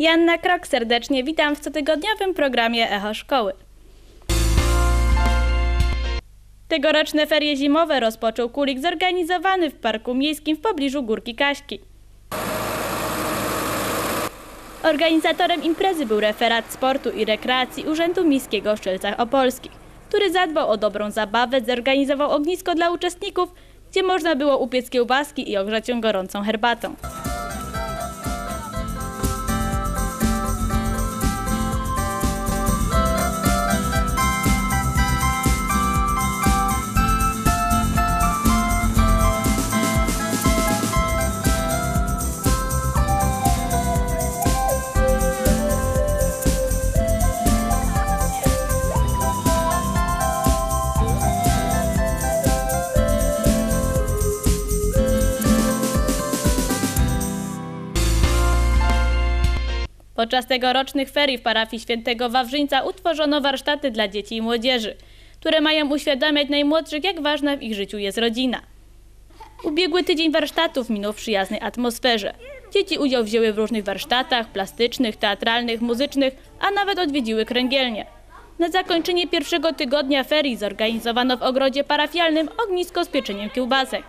Janna Krok serdecznie witam w cotygodniowym programie Echo Szkoły. Tegoroczne ferie zimowe rozpoczął kulik zorganizowany w Parku Miejskim w pobliżu Górki Kaśki. Organizatorem imprezy był referat sportu i rekreacji Urzędu Miejskiego w Szczelcach Opolskich, który zadbał o dobrą zabawę, zorganizował ognisko dla uczestników, gdzie można było upiec kiełbaski i ogrzać ją gorącą herbatą. Podczas tegorocznych ferii w parafii świętego Wawrzyńca utworzono warsztaty dla dzieci i młodzieży, które mają uświadamiać najmłodszych, jak ważna w ich życiu jest rodzina. Ubiegły tydzień warsztatów minął w przyjaznej atmosferze. Dzieci udział wzięły w różnych warsztatach plastycznych, teatralnych, muzycznych, a nawet odwiedziły kręgielnie. Na zakończenie pierwszego tygodnia ferii zorganizowano w ogrodzie parafialnym ognisko z pieczeniem kiełbasek.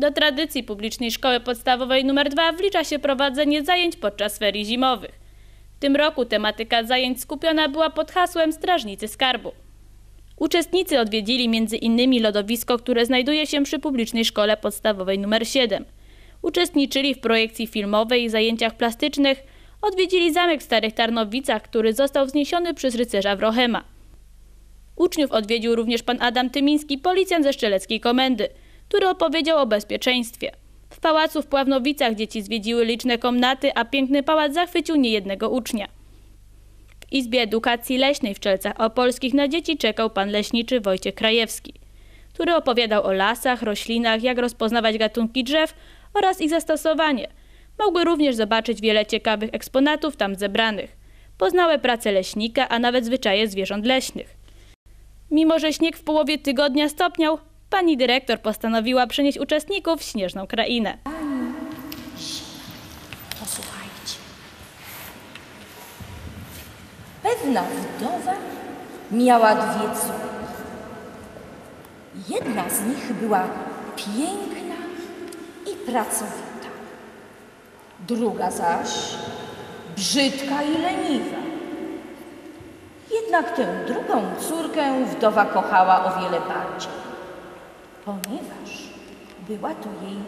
Do tradycji publicznej szkoły podstawowej nr 2 wlicza się prowadzenie zajęć podczas ferii zimowych. W tym roku tematyka zajęć skupiona była pod hasłem Strażnicy Skarbu. Uczestnicy odwiedzili m.in. lodowisko, które znajduje się przy publicznej szkole podstawowej nr 7. Uczestniczyli w projekcji filmowej i zajęciach plastycznych, odwiedzili zamek w Starych Tarnowicach, który został wzniesiony przez rycerza Wrochema. Uczniów odwiedził również pan Adam Tymiński, policjant ze Szczeleckiej Komendy – który opowiedział o bezpieczeństwie. W pałacu w Pławnowicach dzieci zwiedziły liczne komnaty, a piękny pałac zachwycił niejednego ucznia. W Izbie Edukacji Leśnej w Czelcach Opolskich na dzieci czekał pan leśniczy Wojciech Krajewski, który opowiadał o lasach, roślinach, jak rozpoznawać gatunki drzew oraz ich zastosowanie. Mogły również zobaczyć wiele ciekawych eksponatów tam zebranych. Poznały pracę leśnika, a nawet zwyczaje zwierząt leśnych. Mimo, że śnieg w połowie tygodnia stopniał, pani dyrektor postanowiła przenieść uczestników w śnieżną krainę. Posłuchajcie. Pewna wdowa miała dwie córki. Jedna z nich była piękna i pracowita. Druga zaś brzydka i leniwa. Jednak tę drugą córkę wdowa kochała o wiele bardziej ponieważ była to jej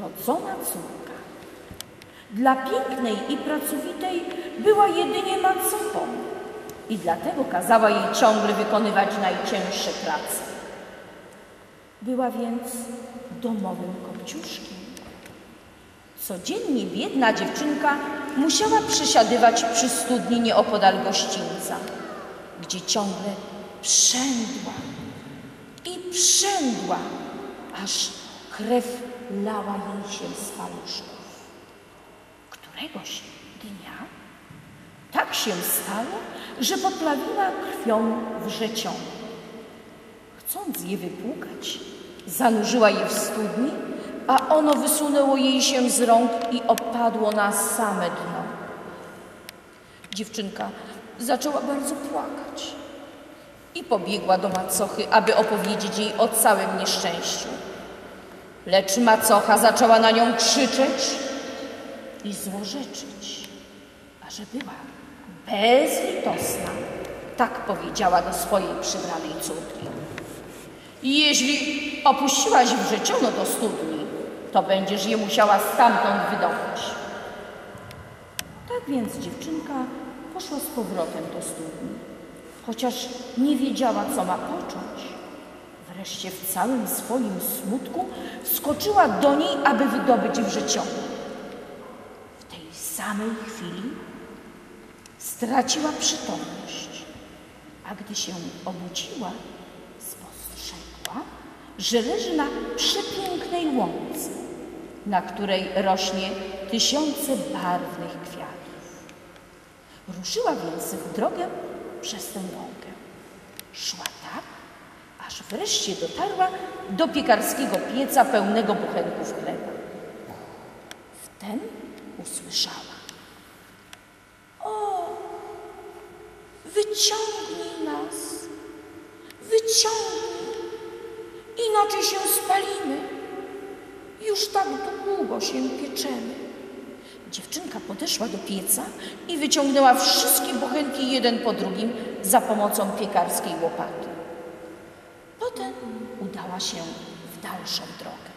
rodzona córka. Dla pięknej i pracowitej była jedynie macupą i dlatego kazała jej ciągle wykonywać najcięższe prace. Była więc domowym kopciuszkiem. Codziennie biedna dziewczynka musiała przysiadywać przy studni nieopodal gościńca, gdzie ciągle przędła i przędła, aż krew lała jej się z paluszków. Któregoś dnia tak się stało, że poplawiła krwią wrzecione. Chcąc je wypłukać, zanurzyła je w studni, a ono wysunęło jej się z rąk i opadło na same dno. Dziewczynka zaczęła bardzo płakać i pobiegła do macochy, aby opowiedzieć jej o całym nieszczęściu. Lecz macocha zaczęła na nią krzyczeć i złorzeczyć, a że była bezlitosna, tak powiedziała do swojej przybranej córki. Jeśli opuściłaś wrzeciono do studni, to będziesz je musiała stamtąd wydobyć. Tak więc dziewczynka poszła z powrotem do studni, chociaż nie wiedziała, co ma począć. Wreszcie w całym swoim smutku skoczyła do niej, aby wydobyć wrzeciono. W tej samej chwili straciła przytomność, a gdy się obudziła, spostrzegła, że leży na przepięknej łące, na której rośnie tysiące barwnych kwiatów. Ruszyła więc w drogę przez tę łąkę. Szła tak, aż wreszcie dotarła do piekarskiego pieca pełnego buchenków chleba. Wtem usłyszała. O, wyciągnij nas, wyciągnij, inaczej się spalimy. Już tak długo się pieczemy. Dziewczynka podeszła do pieca i wyciągnęła wszystkie bochenki jeden po drugim za pomocą piekarskiej łopaty. Potem udała się w dalszą drogę.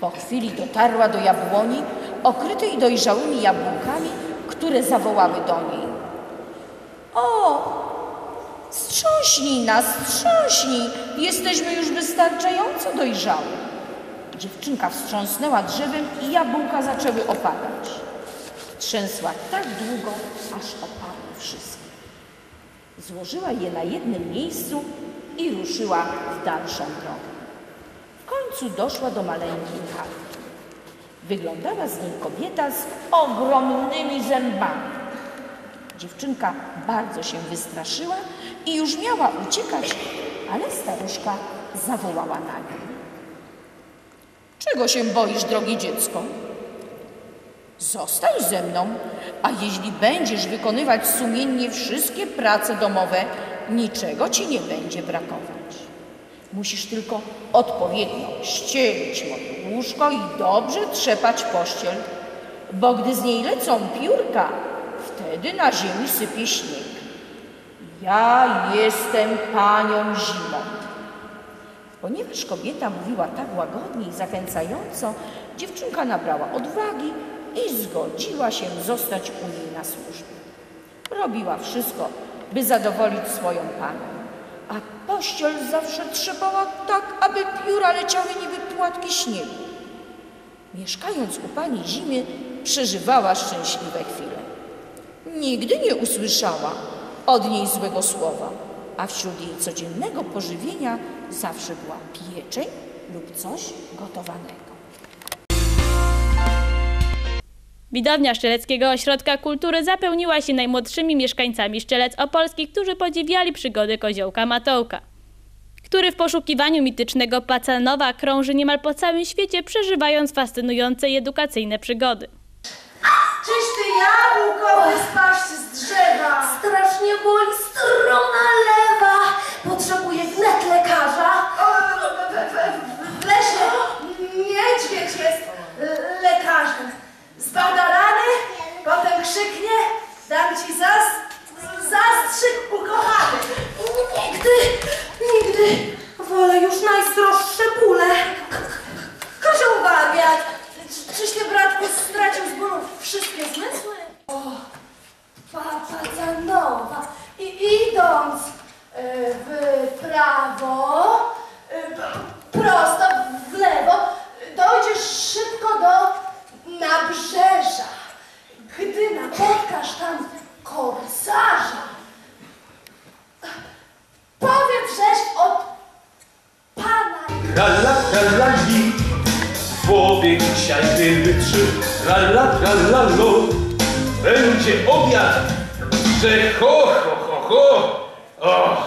Po chwili dotarła do jabłoni okrytej dojrzałymi jabłkami, które zawołały do niej. O, strząśnij nas, strząśnij, jesteśmy już wystarczająco dojrzałe. Dziewczynka wstrząsnęła drzewem i jabłka zaczęły opadać. Trzęsła tak długo, aż opadły wszystkie. Złożyła je na jednym miejscu i ruszyła w dalszą drogę. W końcu doszła do maleńkiej chatki. Wyglądała z niej kobieta z ogromnymi zębami. Dziewczynka bardzo się wystraszyła i już miała uciekać, ale staruszka zawołała na nią. Czego się boisz, drogie dziecko? Zostań ze mną, a jeśli będziesz wykonywać sumiennie wszystkie prace domowe, niczego ci nie będzie brakować. Musisz tylko odpowiednio ścielić moje łóżko i dobrze trzepać pościel, bo gdy z niej lecą piórka, wtedy na ziemi sypie śnieg. Ja jestem panią zimą. Ponieważ kobieta mówiła tak łagodnie i zachęcająco, dziewczynka nabrała odwagi i zgodziła się zostać u niej na służbę. Robiła wszystko, by zadowolić swoją panią, a pościel zawsze trzepała tak, aby pióra leciały niby płatki śniegu. Mieszkając u pani zimy, przeżywała szczęśliwe chwile. Nigdy nie usłyszała od niej złego słowa, a wśród jej codziennego pożywienia zawsze była pieczeń lub coś gotowanego. Widownia Szczeleckiego Ośrodka Kultury zapełniła się najmłodszymi mieszkańcami Szczelec Opolskich, którzy podziwiali przygody koziołka Matołka, który w poszukiwaniu mitycznego Pacanowa krąży niemal po całym świecie, przeżywając fascynujące i edukacyjne przygody. Jabłko spaść z drzewa? Strasznie boli strona lewa. Potrzebuję wnet lekarza. O, w, lesie niedźwiedź jest lekarzem. Zbada rany, potem krzyknie, dam ci zas, zastrzyk ukochany. Nigdy, nigdy. Wolę już najstroższe bóle. Prawo, p- prosto w lewo, dojdziesz szybko do nabrzeża. Gdy napotkasz tam korsarza, powiedz żeś od pana Rala, rala, li, w głowie dzisiaj ryby trzy. tralla, trallalo, będzie obiad, że ho, ho, ho, ho. O,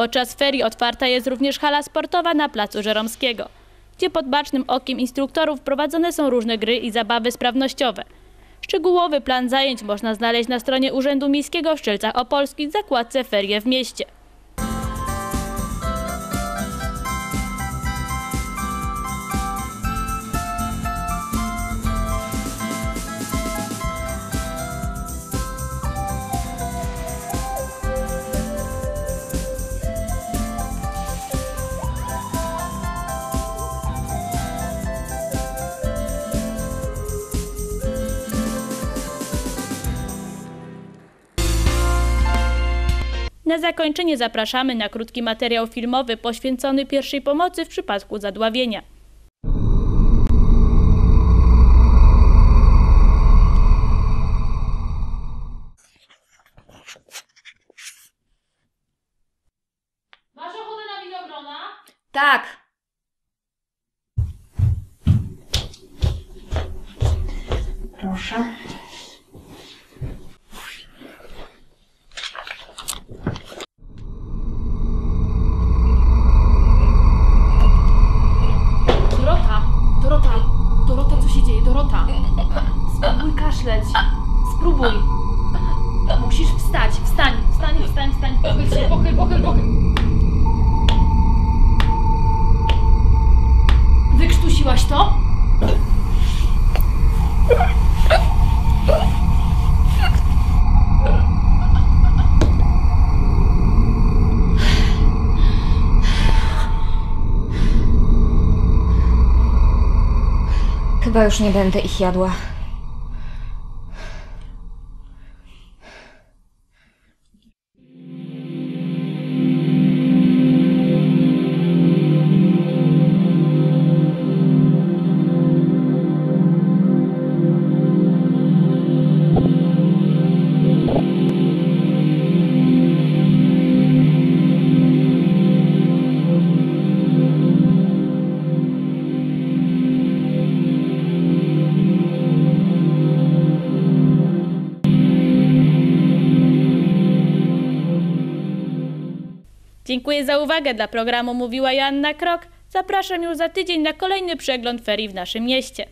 Podczas ferii otwarta jest również hala sportowa na placu Żeromskiego, gdzie pod bacznym okiem instruktorów prowadzone są różne gry i zabawy sprawnościowe. Szczegółowy plan zajęć można znaleźć na stronie Urzędu Miejskiego w Szczelcach Opolskich w zakładce Ferie w mieście. Na zakończenie zapraszamy na krótki materiał filmowy poświęcony pierwszej pomocy w przypadku zadławienia. Masz ochotę na winogrona? Tak. Proszę. Chyba już nie będę ich jadła. Dziękuję za uwagę. Dla programu mówiła Joanna Krok. Zapraszam już za tydzień na kolejny przegląd ferii w naszym mieście.